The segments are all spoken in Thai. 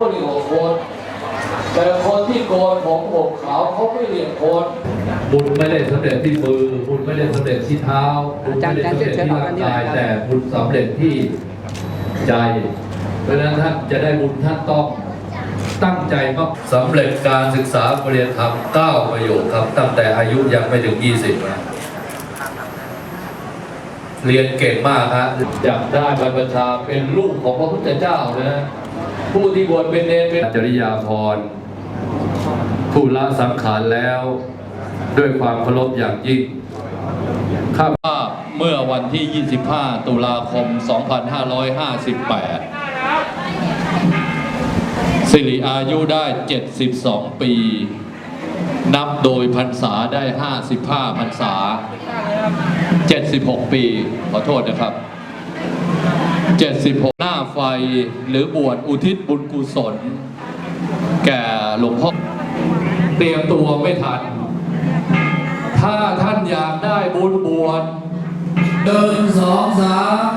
คนเรียกว่าโคนแต่คนที่โกนผมผมขาวเขาไม่เรียกโคนบุญไม่ได้สำเร็จที่มือบุญไม่ได้สำเร็จที่เท้าบุญไม่ได้สำเร็จที่ร่างกายแต่บุญสำเร็จที่ใจ เพราะฉะนั้นท่านจะได้บุญท่านต้องตั้งใจมากสำเร็จการศึกษาปริญญาธรรม9ประโยคครับ ตั้งแต่อายุยังไม่ถึง 20นะเรียนเก่งมากฮะจับได้บรรพชาเป็นลูกของพระพุทธเจ้านะ ผู้ที่บวชเป็นเนรเป็นจริยาภรผู้ละสังขารแล้ว ด้วยความเคารพอย่างยิ่งข้าพาพเมื่อวันที่ 25 ตุลาคม 2558 สิริอายุได้ 72 ปี นับโดยพรรษาได้ 55 พรรษา 76 ปี ขอโทษนะครับ 76 หน้าไฟหรือบวชอุทิศบุญกุศล แก่หลวงพ่อเตรียมตัวไม่ทัน ถ้าท่านอยากได้บุญบวชเดินสองสาม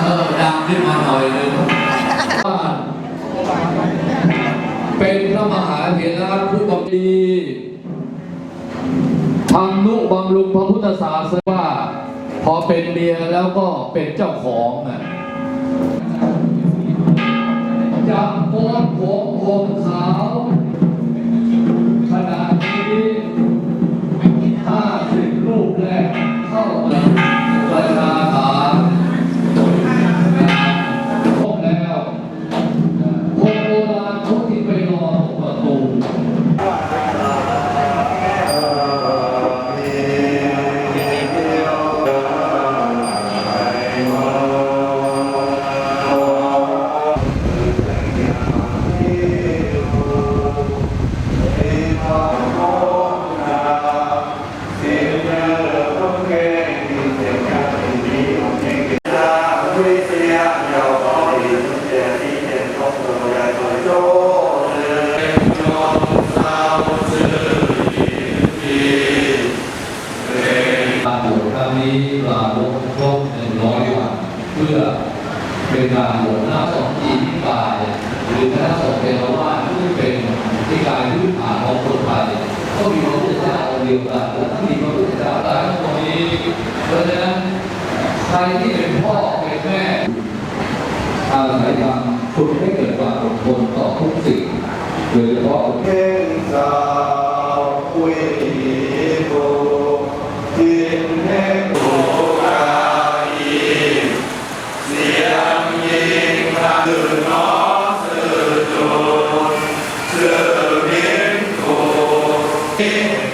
เออดังขึ้นมาหน่อยหนึ่งว่าเป็นพระมหาเถระผู้บำดีทำนุบำรุงพระพุทธศาสนา พอเป็นเมียแล้วก็เป็นเจ้าของอะ นี้ปราลบครบหนึ่งร้อยวันเพื่อเป็นการหลวงน้าสองที่ที่กาย หรือคณะสงฆ์เทรว่าสที่เป็นที่กายพื้นฐานของคนไทยก็มีพระพุทธเจ้าองค์เดียวกันและท่านมีพระพุทธเจ้าหลายตรงนี้เพราะฉะนั้นใครที่เป็นพ่อเป็นแม่อาศัยธารมคุณให้เกิดความอดทนต่อทุกสิ่งโดยเฉพาะเพ่งสาวคุยโตที่ Fifth,